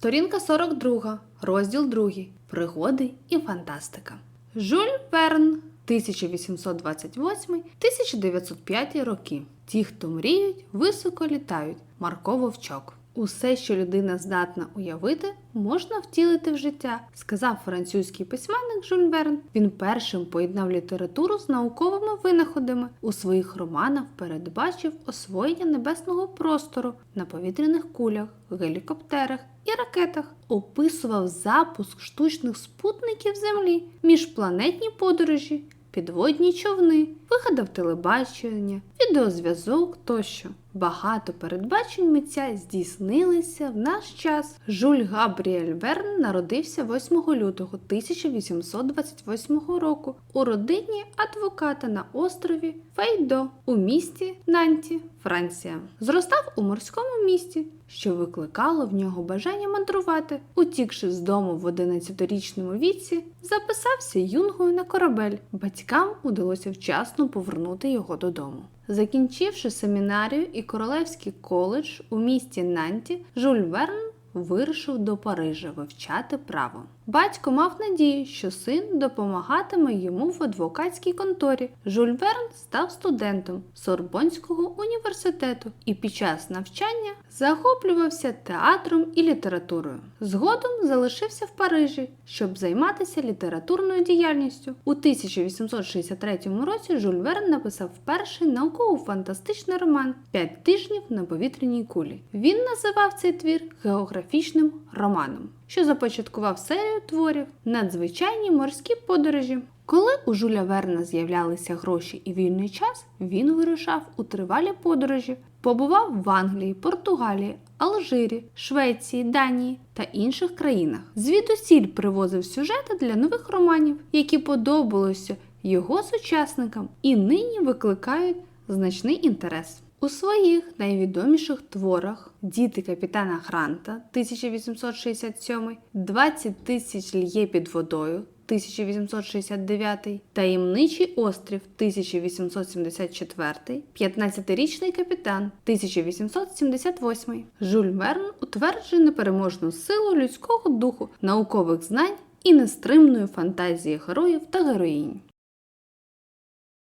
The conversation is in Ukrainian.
Сторінка 42, розділ 2. Пригоди і фантастика. Жюль Верн 1828-1905 роки. Ті, хто мріють, високо літають. Марко Вовчок. Усе, що людина здатна уявити, можна втілити в життя, сказав французький письменник Жюль Верн. Він першим поєднав літературу з науковими винаходами. У своїх романах передбачив освоєння небесного простору на повітряних кулях, гелікоптерах і ракетах, описував запуск штучних спутників Землі, міжпланетні подорожі, підводні човни, вигадав телебачення, відеозв'язок тощо. Багато передбачень митця здійснилися в наш час. Жюль Габріель Верн народився 8 лютого 1828 року у родині адвоката на острові Фейдо у місті Нанті, Франція. Зростав у морському місті, що викликало в нього бажання мандрувати. Утікши з дому в 11-річному віці, записався юнгою на корабель. Батькам удалося вчасно повернути його додому. Закінчивши семінарію і королевський коледж у місті Нанті, Жюль Верн вирушив до Парижа вивчати право. Батько мав надію, що син допомагатиме йому в адвокатській конторі. Жюль Верн став студентом Сорбонського університету і під час навчання захоплювався театром і літературою. Згодом залишився в Парижі, щоб займатися літературною діяльністю. У 1863 році Жюль Верн написав перший науково-фантастичний роман П'ять тижнів на повітряній кулі. Він називав цей твір географічним романом що започаткував серію творів надзвичайні морські подорожі. Коли у Жуля Верна з'являлися гроші і вільний час, він вирушав у тривалі подорожі, побував в Англії, Португалії, Алжирі, Швеції, Данії та інших країнах. Звідусіль привозив сюжети для нових романів, які подобалися його сучасникам і нині викликають значний інтерес. У своїх найвідоміших творах Діти капітана Гранта 1867, 20 тисяч льє під водою 1869, Таємничий острів 1874, 15-річний капітан 1878. Жюль Верн утверджує непереможну силу людського духу, наукових знань і нестримної фантазії героїв та героїнь.